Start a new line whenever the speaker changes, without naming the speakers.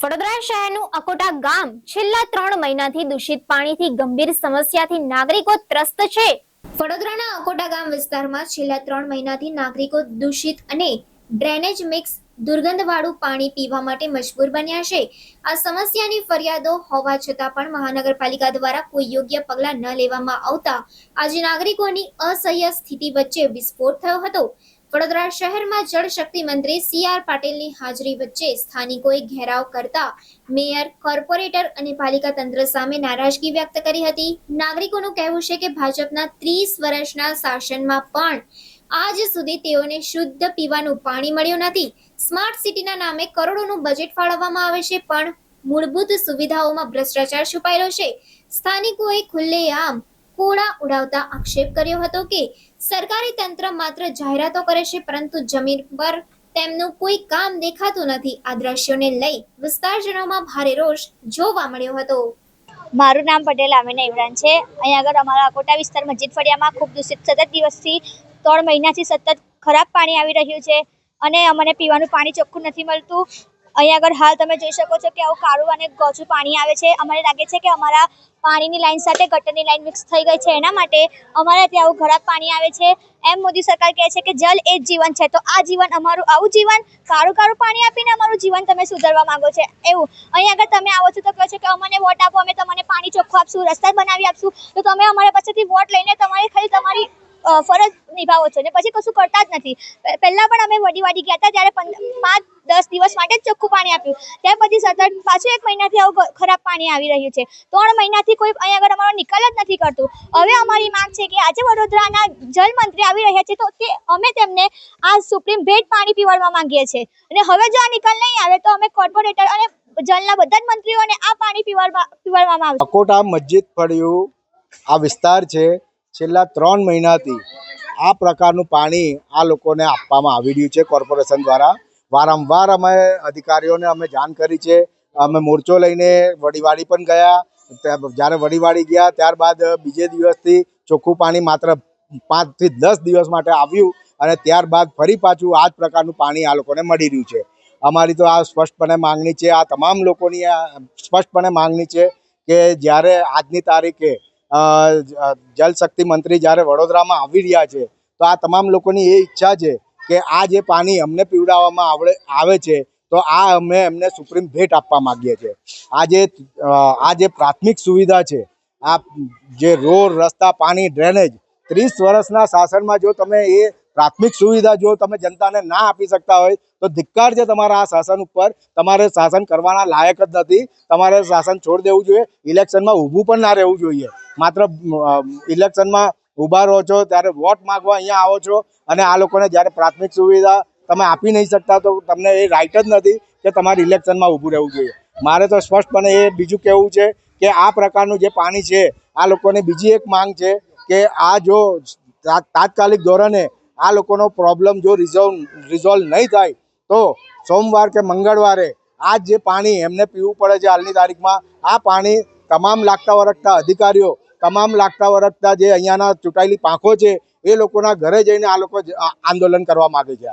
વડોદરા શહેરનું અકોટા ગામ છેલ્લા ત્રણ મહિનાથી દૂષિત પાણીથી ગંભીર સમસ્યાથી નાગરિકો ત્રસ્ત છે. વડોદરાના અકોટા ગામ વિસ્તારમાં છેલ્લા ત્રણ મહિનાથી નાગરિકો દૂષિત અને ડ્રેનેજ મિક્સ દુર્ગંધવાળું પાણી પીવા માટે મજબૂર બન્યા છે. આ સમસ્યાની ફરિયાદો હોવા છતાં પણ મહાનગરપાલિકા દ્વારા કોઈ યોગ્ય પગલાં ન લેવામાં આવતા. આજે નાગરિકોની અસહ્ય સ્થિતિ વચ્ચે વિસ્ફોટ થયો હતો. વડોદરા શહેરમાં જળશક્તિ મંત્રી સી આર પાટીલની હાજરી વચ્ચે સ્થાનિકોએ ઘેરાવ કરતા મેયર, કોર્પોરેટર અને પાલિકા તંત્ર સામે નારાજગી વ્યક્ત કરી હતી. નાગરિકોનું કહેવું છે કે ભાજપના ત્રીસ વર્ષના શાસનમાં પણ આજ સુધી તેઓને શુદ્ધ પીવાનું પાણી મળ્યું નથી. સ્માર્ટ સિટીના નામે કરોડોનું બજેટ ફાળવવામાં આવે છે, પણ મૂળભૂત સુવિધાઓમાં ભ્રષ્ટાચાર છુપાયેલો છે. સ્થાનિકોએ ખુલ્લેઆમ કોળા ઉડાવતા આક્ષેપ કર્યો હતો કે સરકારી તંત્ર માત્ર જાહેરાતો કરે છે, પરંતુ જમીન પર તેમનું કોઈ કામ દેખાતું નથી. આ દ્રશ્યોને લઈ વિસ્તારજનોમાં ભારે રોષ જોવા મળ્યો હતો.
મારું નામ પટેલ આમીના ઇમરાન છે. અહીંયા આગળ અમારા કોટા વિસ્તાર મસ્જિદ ફળિયામાં ખૂબ દૂષિત સતત દિવસથી ત્રણ મહિનાથી સતત ખરાબ પાણી આવી રહ્યું છે અને અમને પીવાનું પાણી ચોખ્ખું નથી મળતું. અહીંયા આગળ હાલ તમે જોઈ શકો છો કે આવું કાળું અને ગોચું પાણી આવે છે. અમને લાગે છે કે અમારા પાણીની લાઈન સાથે ગટરની લાઈન મિક્સ થઈ ગઈ છે. એના માટે અમારા ત્યાં આવું ખરાબ પાણી આવે છે. એમ મોદી સરકાર કહે છે કે જલ એ જીવન છે. તો આ જીવન અમારું, આવું જીવન કાળું કાળું પાણી આપીને અમારું જીવન તમે સુધારવા માંગો છો. એવું. અહીંયા આગળ તમે આવો છો તો કહો છો કે અમને વોટ આપો, અમે તમને પાણી ચોખ્ખું આપશું, રસ્તા બનાવી આપશું. તો તમે અમારા પાસેથી વોટ લઈને તમારી ખાલી તમારી ફરજ નિભાવો છો ને પછી કશું કરતા જ નથી. પહેલાં પણ અમે વડી વાડી ગયા હતા ત્યારે પાંચ, દસ દિવસ માટે જ ચોખ્ખું પાણી આપ્યું. ત્યાર પછી સતત પાછું એક મહિનાથી આવું ખરાબ પાણી આવી રહ્યું છે. ત્રણ મહિનાથી કોઈ અહીંયા આગળ અમારો નિકાલ જ નથી કરતું. હવે અમારી માંગ છે કે આજે વડોદરાના જલમંત્રી આવી રહ્યા છે તો તે, અમે તેમને આ સુપ્રીમ ભેટ પાણી પીવડવા માંગીએ છીએ. અને હવે જો આ નિકાલ નહીં આવે તો અમે કોર્પોરેટર અને જલના બધા જ મંત્રીઓને આ પાણી પીવડવા, પીવડવામાં આવશે.
કોટા મસ્જિદ પડ્યું. આ વિસ્તાર છે. છેલ્લા ત્રણ મહિનાથી આ પ્રકારનું પાણી આ લોકોને આપવામાં આવી રહ્યું છે કોર્પોરેશન દ્વારા. વારંવાર અમે અધિકારીઓને અમે જાણ કરી છે. અમે મોરચો લઈને વડીવાડી પણ ગયા. જ્યારે વડીવાડી ગયા ત્યારબાદ બીજે દિવસથી ચોખ્ખું પાણી માત્ર પાંચથી દસ દિવસ માટે આવ્યું અને ત્યારબાદ ફરી પાછું આ જ પ્રકારનું પાણી આ લોકોને મળી રહ્યું છે. અમારી તો આ સ્પષ્ટપણે માંગણી છે. આ તમામ લોકોની સ્પષ્ટપણે માંગણી છે કે જ્યારે આજની તારીખે જલશક્તિ મંત્રી જ્યારે વડોદરામાં આવી રહ્યા છે, તો આ તમામ લોકોની એ ઈચ્છા છે કે આ જે પાણી અમને પીવડાવવામાં આવડે, આવે છે, તો આ અમે એમને સુપ્રીમ ભેટ આપવા માગીએ છીએ. આ જે આ જે પ્રાથમિક સુવિધા છે, આ જે રોડ, રસ્તા, પાણી, ડ્રેનેજ, ત્રીસ વર્ષના શાસનમાં જો તમે એ પ્રાથમિક સુવિધા જો તમે જનતાને ના આપી શકતા હોય, તો ધિક્કાર છે તમારા આ શાસન ઉપર, તમારે શાસન કરવાના લાયક જ નથી. તમારે શાસન છોડ દેવું જોઈએ. ઇલેક્શનમાં ઊભું પણ ના રહેવું જોઈએ. માત્ર ઇલેક્શનમાં ઊભા રહો છો, ત્યારે વોટ માગવા અહીંયા આવો છો અને આ લોકોને જ્યારે પ્રાથમિક સુવિધા તમે આપી નહીં શકતા, તો તમને એ રાઇટ જ નથી કે તમારે ઇલેક્શનમાં ઊભું રહેવું જોઈએ. મારે તો સ્પષ્ટપણે એ બીજું કહેવું છે કે આ પ્રકારનું જે પાણી છે, આ લોકોને બીજી એક માંગ છે કે આ જો તાત્કાલિક ધોરણે આ લોકોનો પ્રોબ્લેમ જો રિઝોલ્વ રિઝોલ્વ નહીં થાય, તો સોમવાર કે મંગળવારે આ જે પાણી એમને પીવું પડે છે હાલની તારીખમાં, આ પાણી તમામ લાગતા વરગતા અધિકારીઓ, તમામ લાગતા વરગતા જે અહીંયાના ચૂંટાયેલી પાંખો છે, એ લોકોના ઘરે જઈને આ લોકો આંદોલન કરવા માગે છે.